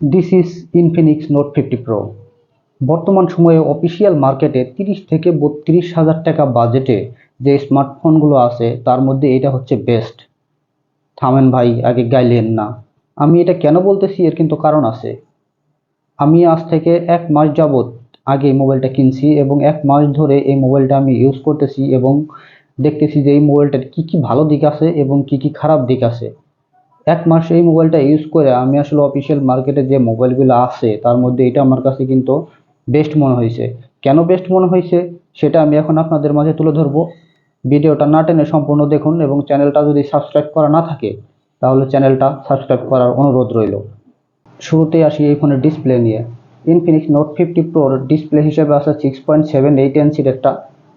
This is Infinix note fifty pro বর্তমান সময়ে official মার্কেটে তিরিশ থেকে বত্রিশ হাজার টাকা বাজেটে যে স্মার্টফোনগুলো আছে, তার মধ্যে এটা হচ্ছে বেস্ট থামেন ভাই, আগে গাইলেন না। আমি এটা কেন বলতেছি? এর কিন্তু কারণ আছে। আমি আজ থেকে এক মাস যাবৎ আগে এই মোবাইলটা কিনছি এবং এক মাস ধরে এই মোবাইলটা আমি ইউজ করতেছি এবং দেখতেছি যে এই মোবাইলটার কী কী ভালো দিক আছে এবং কী কী খারাপ দিক আছে। এক মাস এই মোবাইলটা ইউজ করে আমি আসলে অফিসিয়াল মার্কেটে যে মোবাইলগুলো আছে, তার মধ্যে এটা আমার কাছে কিন্তু বেস্ট মনে হয়েছে। কেন বেস্ট মনে হয়েছে? সেটা আমি এখন আপনাদের মাঝে তুলে ধরবো। ভিডিওটা না টেনে সম্পূর্ণ দেখুন এবং চ্যানেলটা যদি সাবস্ক্রাইব করা না থাকে, তাহলে চ্যানেলটা সাবস্ক্রাইব করার অনুরোধ রইল। শুরুতেই আসি এই ফোনের ডিসপ্লে নিয়ে। ইনফিনিক্স নোট ফিফটি প্রোর ডিসপ্লে হিসেবে আছে সিক্স পয়েন্ট সেভেন এইট ইঞ্চির একটা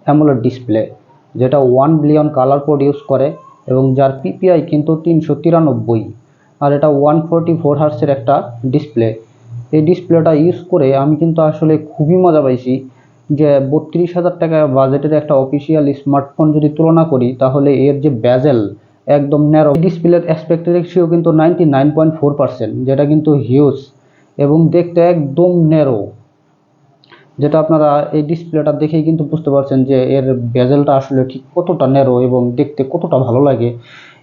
অ্যামোলেড ডিসপ্লে যেটা ওয়ান বিলিয়ন কালার প্রডিউস করে। এবং যার পিপিআই কিন্তু তিনশো তিরানব্বই। আর এটা ওয়ান ফোরটি ফোর হার্সের একটা ডিসপ্লে এই ডিসপ্লেটা ইউজ করে আমি কিন্তু আসলে খুবই মজা পাইছি যে বত্রিশ হাজার টাকা বাজেটের একটা অফিসিয়াল স্মার্টফোন যদি তুলনা করি, তাহলে এর যে ব্যাজেল একদম ন্যারো ডিসপ্লের অ্যাসপেক্ট রেশিও কিন্তু ninety nine point four percent যেটা কিন্তু হিউজ এবং দেখতে একদম ন্যারো যেটা আপনারা এই ডিসপ্লেটা দেখেই কিন্তু বুঝতে পারছেন যে এর বেজেলটা আসলে ঠিক কতটা ন্যারো এবং দেখতে কতটা ভালো লাগে।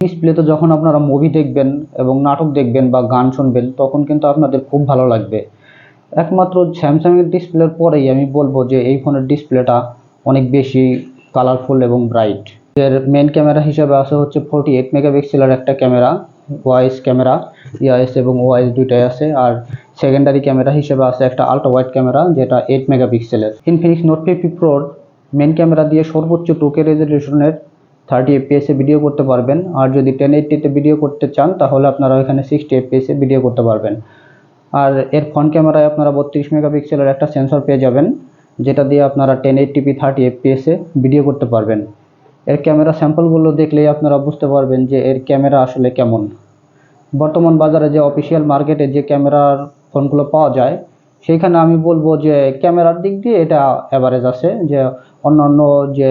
ডিসপ্লেতে যখন আপনারা মুভি দেখবেন এবং নাটক দেখবেন বা গান শুনবেন, তখন কিন্তু আপনাদের খুব ভালো লাগবে। একমাত্র স্যামসাংয়ের ডিসপ্লের পরেই আমি বলব যে এই ফোনের ডিসপ্লেটা অনেক বেশি কালারফুল এবং ব্রাইট এর মেন ক্যামেরা হিসেবে আছে হচ্ছে ফোরটি এইট মেগাপিক্সেলের একটা ক্যামেরা ওয়াইস ক্যামেরা ইআইএস এবং ওআইএস দুইটাই আছে। আর সেকেন্ডারি ক্যামেরা হিসেবে আছে একটা আলট্রা ওয়াইড ক্যামেরা, যেটা এইট মেগাপিক্সেলের ইনফিনিক্স নোট ফিফটি প্রোর মেন ক্যামেরা দিয়ে সর্বোচ্চ টুকে রেজলিউশনের থার্টি এফপিএসে ভিডিও করতে পারবেন। আর যদি টেন এইটটিতে ভিডিও করতে চান, তাহলে আপনারা এখানে সিক্সটি এফপিএসে ভিডিও করতে পারবেন। আর এর ফ্রন্ট ক্যামেরায় আপনারা বত্রিশ মেগাপিক্সেলের একটা সেন্সর পেয়ে যাবেন, যেটা দিয়ে আপনারা টেন এইটটিপি থার্টি এফপিএসে ভিডিও করতে পারবেন। এর ক্যামেরা স্যাম্পলগুলো দেখলেই আপনারা বুঝতে পারবেন যে এর ক্যামেরা আসলে কেমন। বর্তমান বাজারে যে অফিসিয়াল মার্কেটে যে ক্যামেরার ফোনগুলো পাওয়া যায়, সেইখানে আমি বলব যে ক্যামেরার দিক দিয়ে এটা অ্যাভারেজ আছে, যে অন্যান্য যে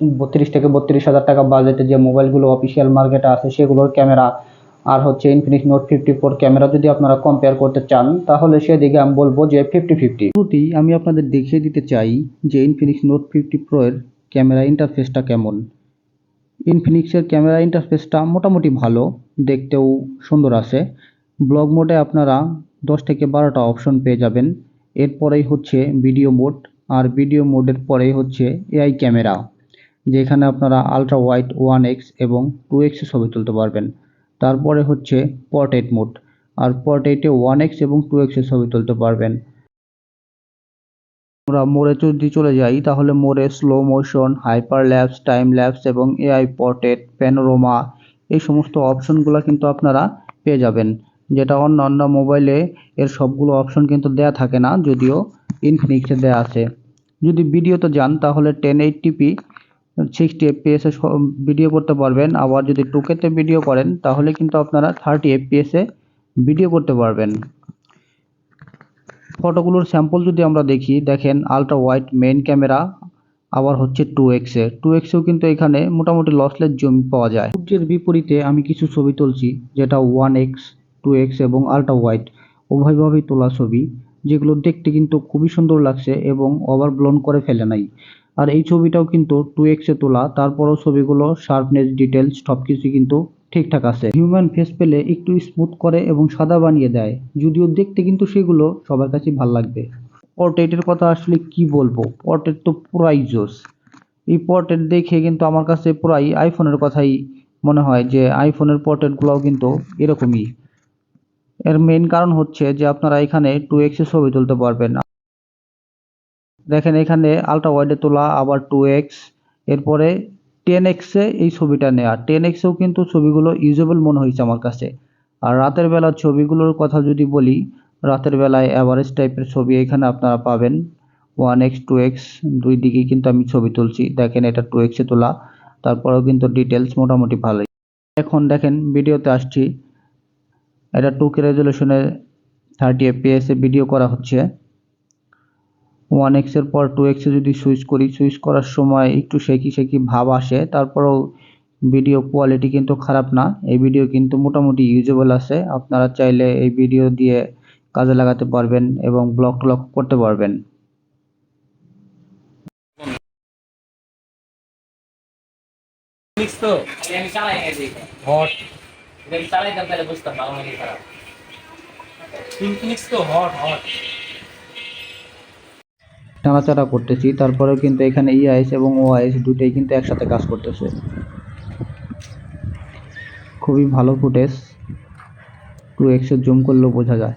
বত্রিশ থেকে বত্রিশ হাজার টাকা বাজেটে যে মোবাইলগুলো অফিসিয়াল মার্কেটে আছে, সেগুলোর ক্যামেরা, আর হচ্ছে Infinix note fifty four camera যদি আপনারা কম্পেয়ার করতে চান, তাহলে সেদিকে আমি বলব যে ফিফটি ফিফটি শুরুতেই আমি আপনাদের দেখিয়ে দিতে চাই যে ইনফিনিক্স নোট ফিফটি প্রো এর ক্যামেরা ইন্টারফেসটা কেমন। ইনফিনিক্সের ক্যামেরা ইন্টারফেসটা মোটামুটি ভালো, দেখতেও সুন্দর আছে। ব্লগ মোডে আপনারা দশ থেকে বারোটা অপশন পেয়ে যাবেন। এরপরেই হচ্ছে ভিডিও মোড আর ভিডিও মোডের পরেই হচ্ছে এআই ক্যামেরা, যেখানে আপনারা আলট্রা ওয়াইড ওয়ান এক্স এবং টু এক্সে ছবি তুলতে পারবেন। তারপরে হচ্ছে পর্ট্রেট মোড আর পর্ট্রেটে ওয়ান এক্স এবং টু এক্সে ছবি তুলতে পারবেন। আমরা মোড়ে যদি চলে যাই, তাহলে মোড়ে slow motion hyper lapse time lapse এবং এআই পর্ট্রেট প্যানোরোমা এই সমস্ত অপশনগুলো কিন্তু আপনারা পেয়ে যাবেন। যেটা অন্য অন্য মোবাইলে এর সবগুলো অপশন কিন্তু দেয়া থাকে না, যদিও ইনফিনিক্সে দেয়া আছে। যদি ভিডিওতে যান, তাহলে টেন এইটটিপি সিক্সটি এফপিএসে ভিডিও করতে পারবেন। আবার যদি টুকেতে ভিডিও করেন, তাহলে কিন্তু আপনারা থার্টি এফপিএসে ভিডিও করতে পারবেন। ফটোগুলোর স্যাম্পল যদি আমরা দেখি, দেখেন আলট্রা ওয়াইড মেইন ক্যামেরা আবার হচ্ছে টু এক্সে টু এক্সেও কিন্তু এখানে মোটামুটি লসলেস জমি পাওয়া যায়। সূর্যের বিপরীতে আমি কিছু ছবি তুলছি, যেটা ওয়ান এক্স টু এক্স এবং আলট্রা ওয়াইড উভয়ভাবেই তোলা ছবি, যেগুলো দেখতে কিন্তু খুবই সুন্দর লাগছে এবং ওভারব্লোন করে ফেলে নাই। আর এই ছবিটাও কিন্তু টু এক্সে তোলা, তারপরও ছবিগুলো শার্পনেস ডিটেলস সব কিছু কিন্তু ঠিকঠাক আছে। হিউম্যান ফেস পেলে একটু স্মুথ করে এবং সাদা বানিয়ে দেয়। যদিও দেখতে কিন্তু সেগুলো সবার কাছে ভালো লাগবে। পোর্ট্রেটের কথা আসলে কি বলব? পোর্ট্রেট তো পুরাই জোস। এই পোর্ট্রেট দেখে কিন্তু আমার কাছে পুরাই আইফোনের কথাই মনে হয় যে আইফোনের পোর্ট্রেটগুলোও কিন্তু এরকমই। এর মেন কারণ হচ্ছে যে, আপনারা এখানে টু এক্সে ছবি তুলতে পারবেন দেখেন এখানে আলট্রা ওয়াইডে তোলা, আবার টু এক্স এরপরে টেন এক্সে এই ছবিটা নেওয়া টেন এক্সেও কিন্তু ছবিগুলো ইউজেবল মনে হয়েছে আমার কাছে। আর রাতের বেলা ছবিগুলোর কথা যদি বলি, রাতের বেলায় অ্যাভারেজ টাইপের ছবি এখানে আপনারা পাবেন। ওয়ান এক্স টু এক্স দুই দিকেই কিন্তু আমি ছবি তুলছি। দেখেন এটা টু এক্সে তোলা। তারপরেও কিন্তু ডিটেলস মোটামুটি ভালোই। এখন দেখেন, ভিডিওতে আসছি। এটা টু কে রেজলিউশনে থার্টি এফপিএসে ভিডিও করা হচ্ছে। ওয়ান এক্সের পর টু এক্সে যদি সুইচ করি সুইচ করার সময় একটু শেকি শেকি ভাব আসে তারপরেও ভিডিও কোয়ালিটি কিন্তু খারাপ না। এই ভিডিও কিন্তু মোটামুটি ইউজেবল আছে। আপনারা চাইলে এই ভিডিও দিয়ে কাজে লাগাতে পারবেন এবং ব্লক টলক করতে পারবেন। ফিনিক্স তো। আমি চালাই গেছি হট এটা আমি চালাইতাম তাহলে বুঝতাম ভালো খারাপ ইনফিনিক্স তো। হট হট নাড়াচাড়া করতেছি, তারপরেও কিন্তু এখানে ইআইএস এবং ওআইএস দুটোই কিন্তু একসাথে কাজ করতেছে। খুবই ভালো ফুটেজ টু এক্সের জুম করলেও বোঝা যায়।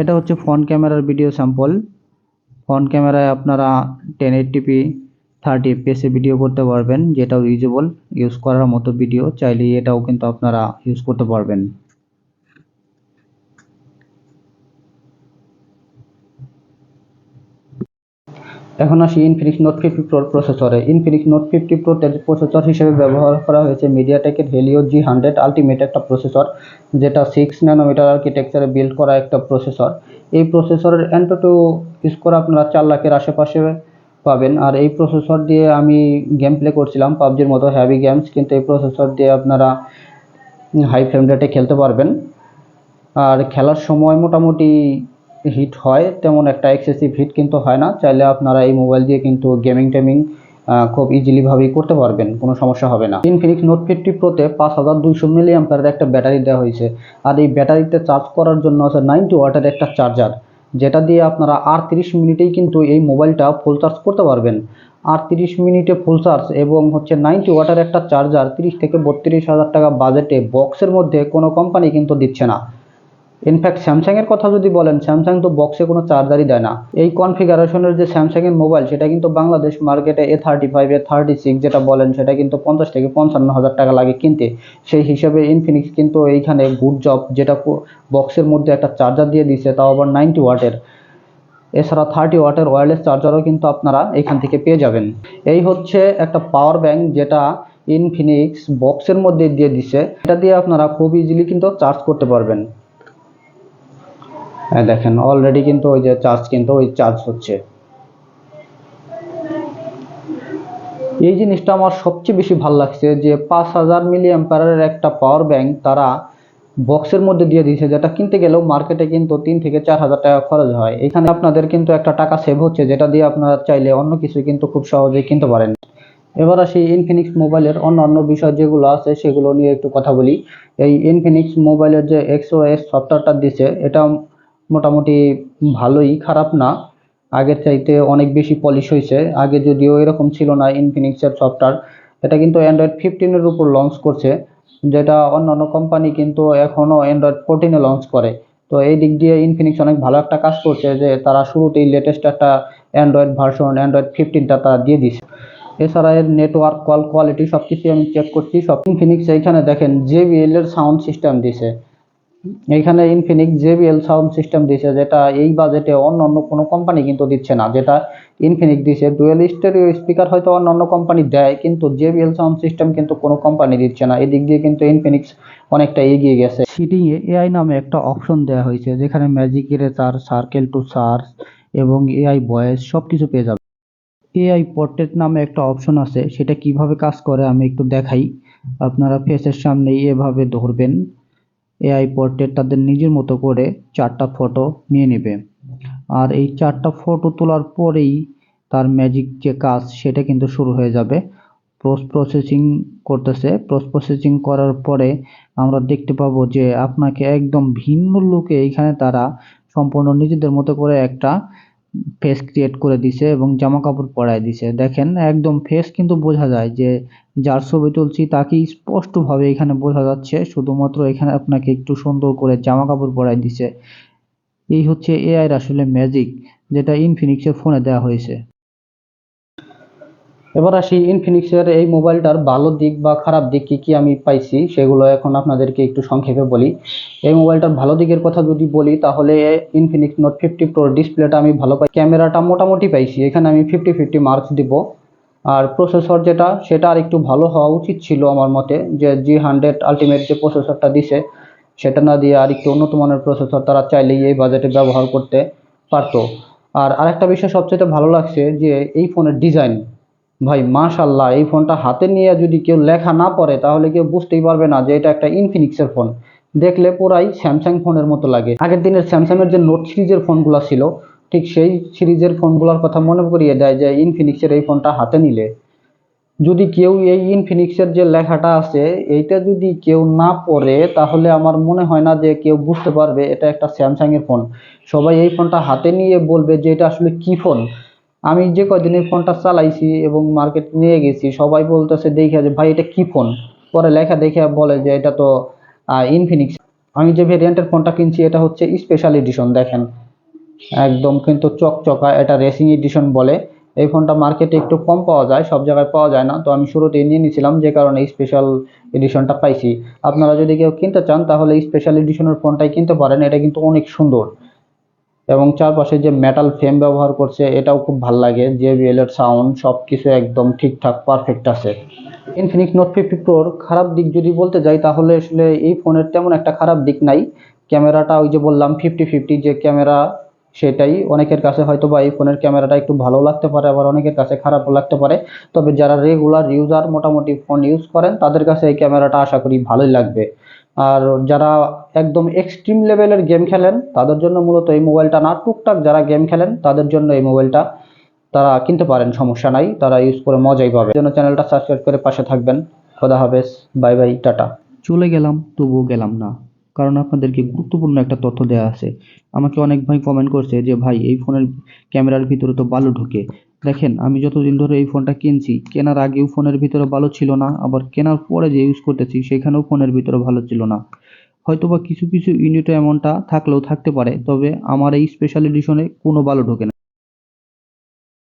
এটা হচ্ছে ফ্রন্ট ক্যামেরার ভিডিও স্যাম্পল ফ্রন্ট ক্যামেরায় আপনারা টেন এইটটিপি থার্টি এফপিএসে ভিডিও করতে পারবেন, যেটাও ইউজেবল ইউজ করার মতো ভিডিও চাইলে এটাও কিন্তু আপনারা ইউজ করতে পারবেন। এখন আসি ইনফিনিক্স নোট ফিফটি প্রোর প্রসেসরে ইনফিনিক্স নোট ফিফটি প্রোতে প্রসেসর হিসেবে ব্যবহার করা হয়েছে মিডিয়াটেকের হেলিও জি হান্ড্রেড আলটিমেট একটা প্রসেসর যেটা সিক্স ন্যানোমিটার আর্কিটেকচারে বিল্ড করা একটা প্রসেসর এই প্রসেসরের টু স্কোর আপনারা চার লাখের আশেপাশে পাবেন। আর এই প্রসেসর দিয়ে আমি গেম প্লে করছিলাম, পাবজির মতো হ্যাভি গেমস কিন্তু এই প্রসেসর দিয়ে আপনারা হাই ফ্রেম রেটে খেলতে পারবেন। আর খেলার সময় মোটামুটি হিট হয়, তেমন একটা এক্সেসিভ হিট কিন্তু হয় না। চাইলে আপনারা এই মোবাইল দিয়ে কিন্তু গেমিং টেমিং খুব ইজিলি ভাবেই করতে পারবেন, কোনো সমস্যা হবে না। ইনফিনিক্স নোট ফিফটি প্রোতে পাঁচ হাজার দুইশো মিলি একটা ব্যাটারি দেওয়া হয়েছে। আর এই ব্যাটারিতে চার্জ করার জন্য আছে নাইনটি ওয়াটের একটা চার্জার যেটা দিয়ে আপনারা আর তিরিশ মিনিটেই কিন্তু এই মোবাইলটা ফুল চার্জ করতে পারবেন। আর তিরিশ মিনিটে ফুল চার্জ এবং হচ্ছে নাইনটি ওয়াটের একটা চার্জার তিরিশ থেকে বত্রিশ হাজার টাকা বাজেটে বক্সের মধ্যে কোনো কোম্পানি কিন্তু দিচ্ছে না। ইনফ্যাক্ট স্যামসাংয়ের কথা যদি বলেন স্যামসাং তো বক্সে কোনো চার্জারই দেয় না। এই কনফিগারেশনের যে স্যামসাংয়ের মোবাইল সেটা কিন্তু বাংলাদেশ মার্কেটে A thirty five A thirty six যেটা বলেন, সেটা কিন্তু পঞ্চাশ থেকে পঞ্চান্ন হাজার টাকা লাগে কিনতে। সেই হিসেবে ইনফিনিক্স কিন্তু এইখানে গুড জব যেটা বক্সের মধ্যে একটা চার্জার দিয়ে দিচ্ছে তাও আবার নাইনটি ওয়াটের এছাড়া থার্টি ওয়াটের ওয়্যারলেস চার্জারও কিন্তু আপনারা এখান থেকে পেয়ে যাবেন। এই হচ্ছে একটা পাওয়ার ব্যাংক যেটা ইনফিনিক্স বক্সের মধ্যে দিয়ে দিছে। এটা দিয়ে আপনারা খুব ইজিলি কিন্তু চার্জ করতে পারবেন। দেখেন অলরেডি কিন্তু ওই যে চার্জ কিন্তু ওই চার্জ হচ্ছে। এই জিনিসটা আমার সবচেয়ে বেশি ভালো লাগছে যে পাঁচ হাজার মিলি অ্যাম্পারের একটা পাওয়ার ব্যাংক তারা বক্সের মধ্যে দিয়ে দিয়েছে, যেটা কিনতে গেলেও মার্কেটে কিন্তু তিন থেকে চার হাজার টাকা খরচ হয়। এখানে আপনাদের কিন্তু একটা টাকা সেভ হচ্ছে, যেটা দিয়ে আপনারা চাইলে অন্য কিছু কিন্তু খুব সহজেই কিনতে পারেন। এবার আসি ইনফিনিক্স মোবাইলের অন্যান্য বিষয় যেগুলো আছে, সেগুলো নিয়ে একটু কথা বলি। এই ইনফিনিক্স মোবাইলের যে এক্সওএস সফটওয়্যারটা দিছে, এটা মোটামুটি ভালোই, খারাপ না। আগের চাইতে অনেক বেশি পলিশ হয়েছে। আগে যদিও এরকম ছিল না ইনফিনিক্সের সফটওয়্যার এটা কিন্তু অ্যান্ড্রয়েড ফিফটিনের উপর লঞ্চ করছে, যেটা অন্যান্য কোম্পানি কিন্তু এখনও অ্যান্ড্রয়েড ফোরটিনে লঞ্চ করে। তো এই দিক দিয়ে ইনফিনিক্স অনেক ভালো একটা কাজ করছে যে তারা শুরুতেই লেটেস্ট একটা অ্যান্ড্রয়েড ভার্সন অ্যান্ড্রয়েড ফিফটিনটা তারা দিয়ে দিছে এছাড়া এর নেটওয়ার্ক কল কোয়ালিটি সব কিছুই আমি চেক করছি। সব ইনফিনিক্স এইখানে দেখেন জেবিএল এর সাউন্ড সিস্টেম দিছে এইখানে ইনফিনিক্স জেবিএল সাউন্ড সিস্টেম দিছে, যেটা এই বাজেটে অন্য অন্য কোনো কোম্পানি কিন্তু দিচ্ছে না। যেটা ইনফিনিক্স দিছে ডুয়েল স্টেরিও স্পিকার হয়তো অন্য অন্য কোম্পানি দেয়, কিন্তু জেবিএল সাউন্ড সিস্টেম কিন্তু কোনো কোম্পানি দিচ্ছে না। এদিক দিয়ে কিন্তু ইনফিনিক্স অনেকটা এগিয়ে গেছে। সিটিং এ এআই নামে একটা অপশন দেওয়া হয়েছে, যেখানে magic eraser circle to search এবং এআই ভয়েস সব কিছু পেয়ে যাবে। এআই পোর্ট্রেট নামে একটা অপশন আছে, সেটা কীভাবে কাজ করে আমি একটু দেখাই। আপনারা ফেসের সামনে এভাবে ধরবেন। এআই পোর্ট্রেট তাদের নিজের মতো করে চারটা ফটো নিয়ে নেবে। আর এই চারটা ফটো তোলার পরেই তার ম্যাজিক যে কাজ, সেটা কিন্তু শুরু হয়ে যাবে। পোস্ট প্রসেসিং করতেছে। পোস্ট প্রসেসিং করার পরে আমরা দেখতে পাবো যে আপনাকে একদম ভিন্ন লুকে এইখানে তারা সম্পূর্ণ নিজেদের মতো করে একটা ফেস ক্রিয়েট করে দিছে এবং জামা কাপড় পরায় দিছে। দেখেন, একদম ফেস কিন্তু বোঝা যায় যে যার ছবি তুলছি তাকে স্পষ্টভাবে এখানে বোঝা যাচ্ছে। শুধুমাত্র এখানে আপনাকে একটু সুন্দর করে জামা কাপড় পরায় দিছে। এই হচ্ছে এআইয়ের আসলে ম্যাজিক যেটা ইনফিনিক্সের ফোনে দেওয়া হয়েছে। এবার আসি ইনফিনিক্সের এই মোবাইলটার ভালো দিক বা খারাপ দিক কী কী আমি পাইছি সেগুলো এখন আপনাদেরকে একটু সংক্ষেপে বলি। এই মোবাইলটার ভালো দিকের কথা যদি বলি, তাহলে ইনফিনিক্স নোট ফিফটি প্রো ডিসপ্লেটা আমি ভালো পাই। ক্যামেরাটা মোটামুটি পাইছি, এখানে আমি ফিফটি ফিফটি মার্কস দিব। আর প্রসেসর যেটা, সেটা আর একটু ভালো হওয়া উচিত ছিল আমার মতে, যে জি হান্ড্রেড আলটিমেট যে প্রসেসরটা দিছে, সেটা না দিয়ে আর একটু উন্নত মানের প্রসেসর তারা চাইলেই এই বাজেটে ব্যবহার করতে পারতো। আর আরেকটা বিষয় সবচেয়ে ভালো লাগছে যে এই ফোনের ডিজাইন ভাই মাশাল্লাহ এই ফোনটা হাতে নিয়ে যদি কেউ লেখা না পড়ে, তাহলে কেউ বুঝতেই পারবে না যে এটা একটা ইনফিনিক্সের ফোন। দেখলে পুরাই স্যামসাং ফোনের মতো লাগে। আগের দিনের স্যামসাংয়ের যে নোট সিরিজের ফোনগুলো ছিল, ঠিক সেই সিরিজের ফোনগুলোর কথা মনে করিয়ে দেয় যে ইনফিনিক্সের এই ফোনটা হাতে নিলে। যদি কেউ এই ইনফিনিক্সের যে লেখাটা আছে, এইটা যদি কেউ না পড়ে, তাহলে আমার মনে হয় না যে কেউ বুঝতে পারবে এটা একটা স্যামসাং এর ফোন। সবাই এই ফোনটা হাতে নিয়ে বলবে যে এটা আসলে কি ফোন? আমি যে কদিন এই ফোনটা চালাইছি এবং মার্কেট নিয়ে গেছি, সবাই বলতেছে দেখে যে, ভাই, এটা কি ফোন পরে লেখা দেখে বলে যে, এটা তো ইনফিনিক্স আমি যে ভেরিয়েন্টের ফোনটা কিনছি, এটা হচ্ছে স্পেশাল এডিশন দেখেন। একদম কিন্তু চকচকা, এটা রেসিং এডিশন বলে। এই ফোনটা মার্কেটে একটু কম পাওয়া যায়, সব জায়গায় পাওয়া যায় না। তো আমি শুরুতেই নিয়ে নিয়েছিলাম যে কারণে স্পেশাল এডিশনটা পাইছি। আপনারা যদি কেউ কিনতে চান, তাহলে স্পেশাল এডিশনের ফোনটাই কিনতে পারেন। এটা কিন্তু অনেক সুন্দর। এবং চারপাশে যে মেটাল ফ্রেম ব্যবহার করছে, এটাও খুব ভালো লাগে। জেবিএল এর সাউন্ড সব কিছু একদম ঠিকঠাক পারফেক্ট আছে। ইনফিনিক্স নোট ফিফটি প্রোর খারাপ দিক যদি বলতে যাই, তাহলে আসলে এই ফোনের তেমন একটা খারাপ দিক নাই। ক্যামেরাটা ওই যে বললাম ফিফটি ফিফটি যে ক্যামেরা, সেটাই। অনেকের কাছে হয়তো বা এই ফোনের ক্যামেরাটা একটু ভালো লাগতে পারে, আবার অনেকের কাছে খারাপও লাগতে পারে। তবে যারা রেগুলার ইউজার মোটামুটি ফোন ইউজ করেন, তাদের কাছে এই ক্যামেরাটা আশা করি ভালোই লাগবে। আর যারা একদম এক্সট্রিম লেভেলের গেম খেলেন, তাদের জন্য মূলত এই মোবাইলটা না, টুকটাক যারা গেম খেলেন, তাদের জন্য এই মোবাইলটা তারা কিনতে পারেন, সমস্যা নাই। তারা ইউজ করে মজাই পাবে জন্য চ্যানেলটা সাবস্ক্রাইব করে পাশে থাকবেন। খোদা হাফেজ। বাই বাই, টাটা। চলে গেলাম, তবুও গেলাম না। কারণ আপনাদেরকে গুরুত্বপূর্ণ একটা তথ্য দেওয়া আছে। আমাকে অনেক ভাই কমেন্ট করছে যে, ভাই, এই ফোনের ক্যামেরার ভিতরে তো বালু ঢোকে। দেখেন, আমি যতদিন ধরে এই ফোনটা কিনছি, কেনার আগেও ফোনের ভিতরে ভালো ছিল না, আবার কেনার পরে যে ইউজ করতেছি, সেখানেও ফোনের ভিতরে ভালো ছিল না। হয়তোবা কিছু কিছু ইউনিটে এমনটা থাকলেও থাকতে পারে, তবে আমার এই স্পেশাল এডিশনে কোনো ভালো ঢোকে না।